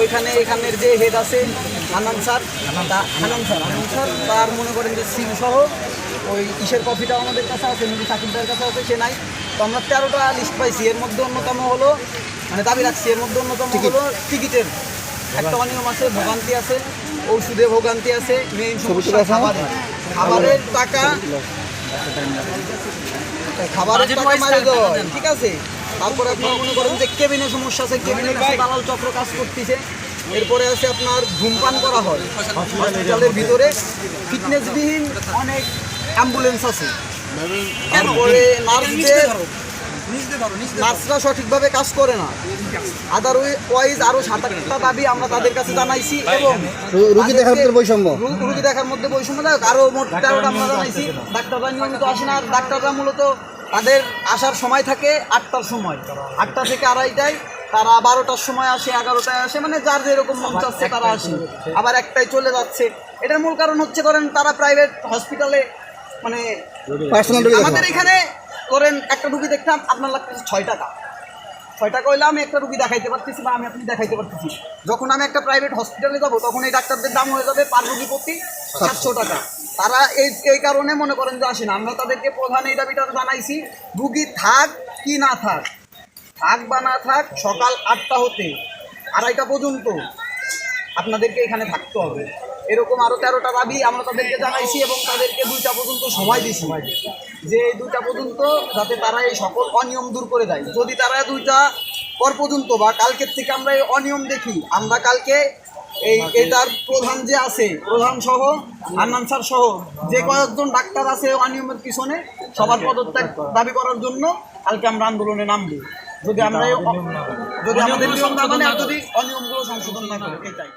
ওইখানে এখানের যে হেড আছে Hanan sir Hanan. Sir Hanan sir তার মনে করেন যে সিম সহ ওই ইসের কপিটাও আমাদের কাছে আছে মুদি সাকিবদার কাছে আছে সে নাই। তো আমরা তেরোটা লিস্ট পাইছি এর মধ্যে অন্যতম হলো মানে দাবি রাখছি এর মধ্যে অন্যতম হলো টিকিটের। একটা অনিয়ম আছে ভোগান্তি আছে ঔষধে ভোগান্তি আছে মেইন সমস্যা খাবারে খাবারের। টাকা খাবারের টাকা মারি দেওয়া ঠিক আছে? তারপরে আপনার মনে করেন যে কেবিনের সমস্যা আছে কেবিনে দালাল চক্র কাজ করতেছে। এরপরে আছে আপনার ধূমপান করা হয়। হসপিটালের ভিতরে ফিটনেসবিহীন অনেক অ্যাম্বুলেন্স আছে। তারপরে নার্সদের নার্সরা সঠিকভাবে কাজ করে না। আদার ওয়াইজ আরও সাত আটটা দাবি আমরা তাদের কাছে জানাইছি এবং রুগী দেখার ভিতরে বৈষম্য। রুগী দেখার মধ্যে বৈষম্য দেখ আরও মোট তেরোটা আমরা জানাইছি। ডাক্তাররা নিয়মিত আসে না আর ডাক্তাররা মূলত তাদের আসার সময় থাকে আটটার সময়। আটটা থেকে আড়াইটায় তারা বারোটার সময় আসে এগারোটায় আসে মানে যার যেরকম মন চাচ্ছে তারা আসে। আবার একটাই চলে যাচ্ছে। এটার মূল কারণ হচ্ছে করেন তারা প্রাইভেট হসপিটালে মানে আমাদের এখানে করেন একটা রুগী দেখতাম আপনার লাগতেছে ছয় টাকা। ছয় টাকা হইলে আমি একটা রুগী দেখাইতে পারতেছি বা আমি আপনি দেখাইতে পারতেছি। যখন আমি একটা প্রাইভেট হসপিটালে যাব তখন এই ডাক্তারদের দাম হয়ে যাবে পার রুগী প্রতি সাতশো টাকা। তারা এই এই কারণে মনে করেন যে আসেন, আমরা তাদেরকে প্রধান এই দাবিটা জানাইছি, রুগী থাক কি না থাক। থাক বা না থাক, সকাল আটটা হতে, আড়াইটা পর্যন্ত আপনাদেরকে এখানে থাকতে হবে। এরকম আরও তেরোটা দাবি আমরা তাদেরকে জানাইছি এবং তাদেরকে দুইটা পর্যন্ত সময় দিয়েছি যে এই দুইটা পর্যন্ত যাতে তারা এই সকল অনিয়ম দূর করে দেয়। যদি তারা দুইটা পর পর্যন্ত বা কালকের থেকে আমরা এই অনিয়ম দেখি, আমরা কালকে এই এটার প্রধান যে আছে প্রধান সহ আন্নান স্যার সহ যে কয়েকজন ডাক্তার আছে অনিয়মের পিছনে সবার পদত্যাগ দাবি করার জন্য কালকে আমরা আন্দোলনে নামব। যদি আমরা যদি আমাদের নিয়ম না মানে যদি অনিয়মগুলো সংশোধন না করি এটাই।